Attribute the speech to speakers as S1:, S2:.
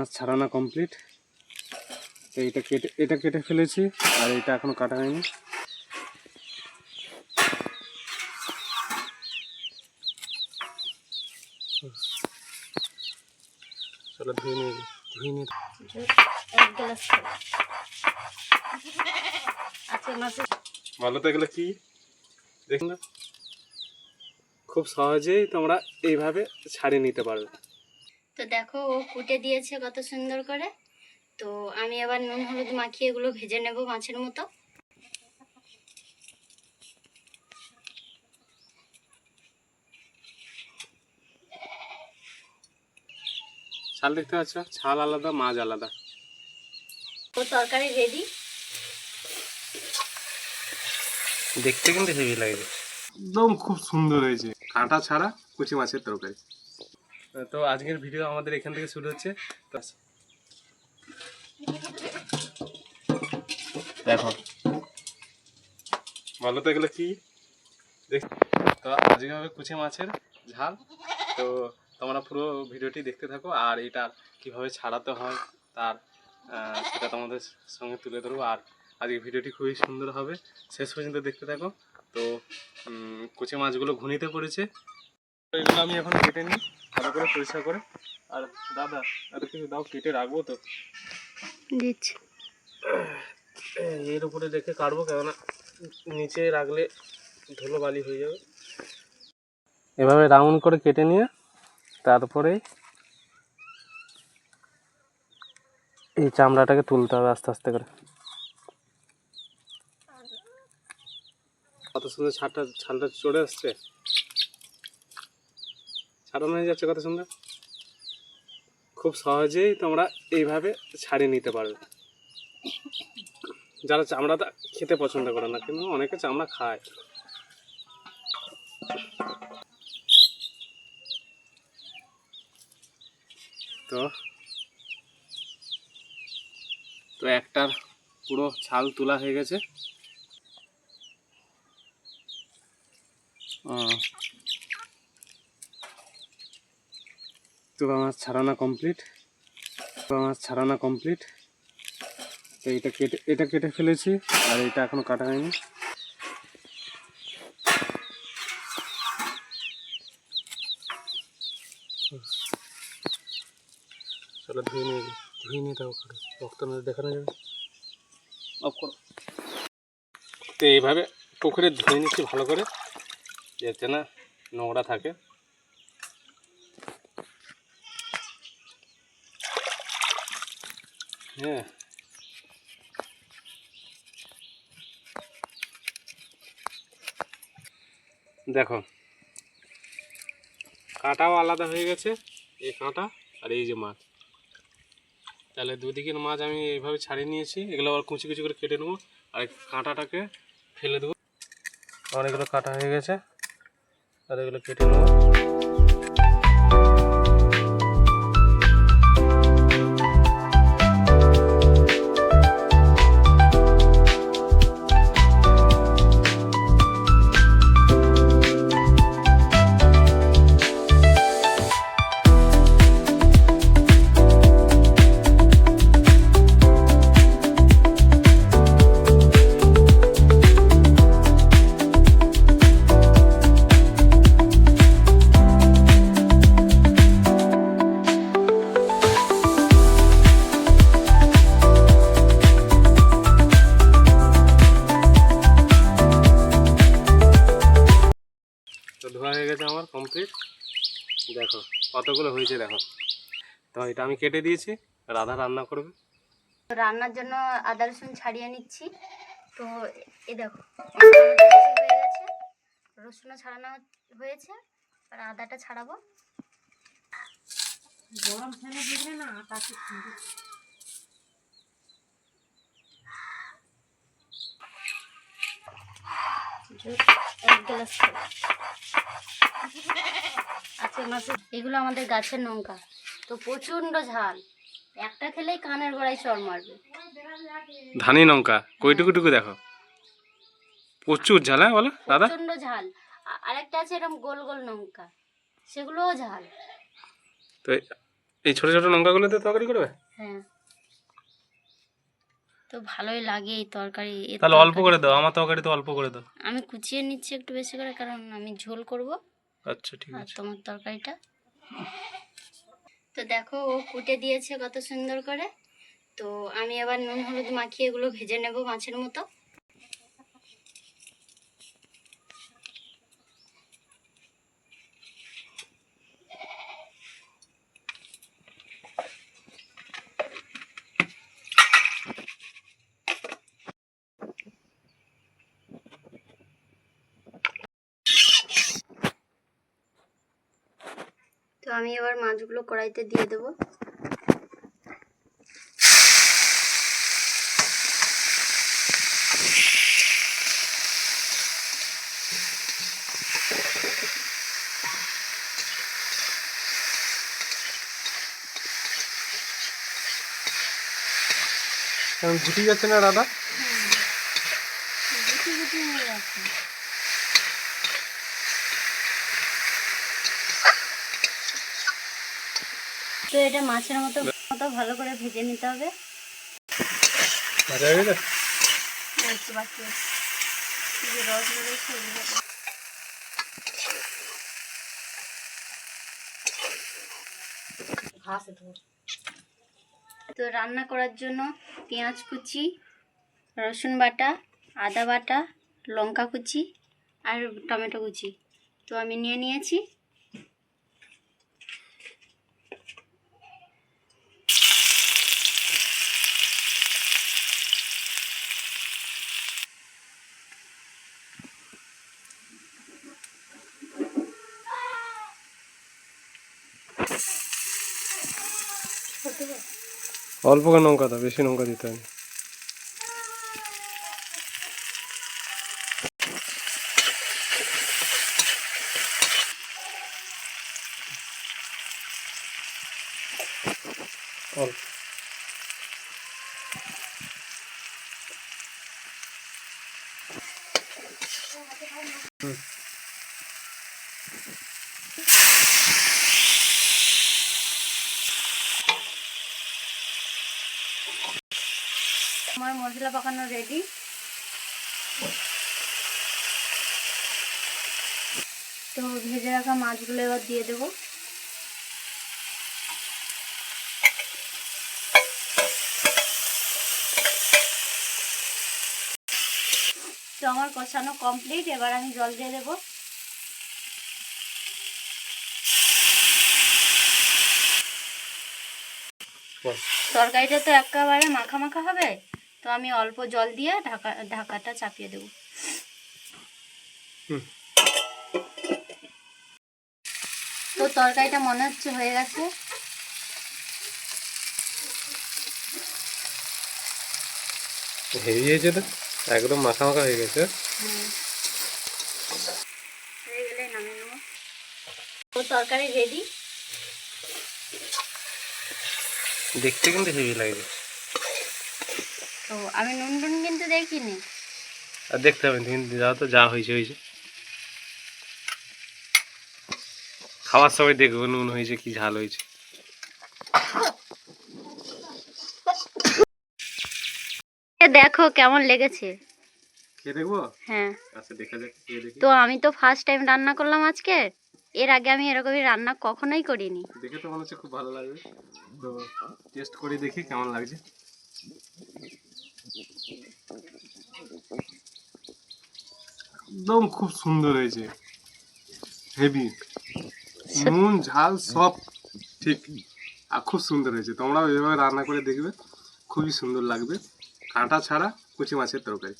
S1: মাছ ছাড়ানো কমপ্লিট তো এটা কেটে এটা কেটে ফেলেছি, আর এটা এখনও কাটা হয়নি। ভালো না। খুব সহজেই তোমরা এইভাবে ছাড়িয়ে নিতে পারবে।
S2: তো দেখো ও কুটে দিয়েছে কত সুন্দর করে। তো আমি আবার নুন হলুদ মাখিয়ে এগুলো ভেজে নেব মাছের মতো।
S1: ছাল দেখতে পাচ্ছ? ছাল আলাদা মাছ আলাদা।
S2: তো তরকারি রেডি
S1: দেখতে কিন্তু হেভি লাগছে একদম খুব সুন্দর হয়েছে। কাঁটা ছাড়া কুচি মাছের তরকারি। তো আজকের ভিডিও আমাদের এখান থেকে শুরু হচ্ছে। তো দেখো। ভালো তো এগুলো কি? দেখ। তো আজকে হবে কুচি মাছের ঝাল। তো তোমরা পুরো ভিডিওটি দেখতে থাকো আর এটা কীভাবে ছাড়াতে হয় তার সেটা তোমাদের সঙ্গে তুলে ধরবো। আর আজকে ভিডিওটি খুবই সুন্দর হবে। শেষ পর্যন্ত দেখতে থাকো। তো কুচি মাছগুলো ঘুনিতে পড়েছে। তো এগুলো আমি এখন কেটে নিই। ভালো করে পরিষ্কার করে। আর দাদা আর কিছু দাও কেটে রাখব তো।
S2: দিচ্ছি।
S1: এর উপরে রেখে কাটবো কেননা নিচে রাখলে ধুলো বালি হয়ে যাবে। এভাবে রাউন্ড করে কেটে নিয়ে তারপরে এই চামড়াটাকে তুলতে হবে আস্তে আস্তে করে। কত সুন্দর ছাড়টা ছালটা চড়ে আসছে। ছাড়ানো হয়ে যাচ্ছে কত সুন্দর খুব সহজেই তোমরা এইভাবে ছাড়িয়ে নিতে পারবে। যারা চামড়াটা খেতে পছন্দ করে না, কিন্তু অনেকে চামড়া খায়। তো তো একটার পুরো ছাল তোলা হয়ে গেছে। তুলা মাছ ছাড়ানো কমপ্লিট তুলা মাছ ছাড়ানো কমপ্লিট তো এটা কেটে এটা কেটে ফেলেছি আর এটা এখনও কাটা হয়নি। চলো ধুয়ে নিয়ে। ধুয়ে নিয়ে দাও করে রক্ত না দেখানো যাবে। অফ করো। তো এইভাবে পুকুরে ধুয়ে নিচ্ছি ভালো করে যাতে না নোংরা থাকে। হ্যাঁ দেখো, কাঁটাও আলাদা হয়ে গেছে, এই কাঁটা আর এই যে মাছ। তাহলে দুদিকের মাছ আমি এইভাবে ছাড়িয়ে নিয়েছি, এগুলো আবার কুচি কুচি করে কেটে নেব, আর কাঁটাটাকে ফেলে দেবো। অনেকগুলো কাঁটা হয়ে গেছে, আর এগুলো কেটে নেব। ধোয়া হয়ে গেছে আমার কমপ্লিট দেখো কতগুলো হয়েছে দেখো। তো এটা আমি কেটে দিয়েছি রাধা রান্না করবে।
S2: রান্নার জন্য আদা রসুন ছাড়িয়ে নিচ্ছি। তো এই দেখো হয়ে গেছে। রসুনও ছাড়ানো হয়েছে আর আদাটা ছাড়াবো। গরম ফেলে দিলে না এক এগুলো আমাদের গাছের লঙ্কা তো প্রচণ্ড ঝাল একটা খেলেই কানের গোড়ায় চর মারবে
S1: ধানি লঙ্কা। কইটুকু টুকু দেখো। প্রচুর ঝাল হ্যাঁ বলো, দাদা?
S2: প্রচণ্ড ঝাল আরেকটা আছে এরকম গোল গোল লঙ্কা সেগুলোও ঝাল
S1: তো এই ছোট ছোট লঙ্কাগুলোতে তরকারি করবে?
S2: হ্যাঁ। তো ভালোই লাগে এই তরকারি
S1: তাহলে অল্প করে দাও আমার তরকারি তো অল্প করে দাও।
S2: আমি কুচিয়ে নিচ্ছি একটু বেশি করে কারণ আমি ঝোল করব।
S1: আচ্ছা ঠিক আছে।
S2: তোমার তরকারিটা। তো দেখো ও কুটে দিয়েছে কত সুন্দর করে। তো আমি আবার নুন হলুদ মাখিয়ে এগুলো ভেজে নেব মাছের মতো। আমি এবার মাছগুলো কড়াইতে দিয়ে দেবো।
S1: এখন গুটি যাচ্ছে না দাদা
S2: গুটি গুটি হয়ে গেছে তো এটা মাছের মতো মতো ভালো করে ভেজে নিতে হবে। তো রান্না করার জন্য পেঁয়াজ কুচি রসুন বাটা আদা বাটা লঙ্কা কুচি আর টমেটো কুচি। তো আমি নিয়ে নিয়েছি।
S1: অল্প লঙ্কা দাও বেশি লঙ্কা দিতে হবে অল্প।
S2: আমার মশলা পাকানো রেডি তো ভেজে রাখা মাছগুলো এবার দিয়ে দেবো। তো আমার কষানো কমপ্লিট এবার আমি জল দিয়ে দেবো। তরকারিটা তো একেবারে মাখা মাখা হবে। তো আমি অল্প জল দিয়ে ঢাকা ঢাকাটা চাপিয়ে দেবো। তো তরকারিটা মনে হচ্ছে হয়ে গেছে।
S1: হেভি হয়েছে তো একদম মাখা মাখা হয়ে গেছে।
S2: হয়ে গেলে নামিয়ে নেব। তো তরকারি রেডি
S1: দেখতে কিন্তু হেভি লাগছে।
S2: তো আমি নুন টুন কিন্তু দেখিনি।
S1: আর দেখতে হবে কিন্তু যা তো যা হয়েছে হয়েছে। খাওয়ার সময় দেখব নুন হয়েছে কি ঝাল হয়েছে।
S2: দেখো কেমন লেগেছে।
S1: খেয়ে দেখব?
S2: হ্যাঁ।
S1: আচ্ছা দেখা যাক খেয়ে দেখি।
S2: তো আমি তো ফার্স্ট টাইম রান্না করলাম আজকে। এর আগে আমি এরকমই রান্না কখনোই করিনি।
S1: দেখে তো মনে হচ্ছে খুব ভালো লাগবে। তো টেস্ট করে দেখি কেমন লাগছে। একদম খুব সুন্দর হয়েছে। হেভি নুন, ঝাল সব ঠিক। আর খুব সুন্দর হয়েছে। তোমরাও এভাবে রান্না করে দেখবে। খুবই সুন্দর লাগবে। কাঁটা ছাড়া কুচি মাছের তরকারি।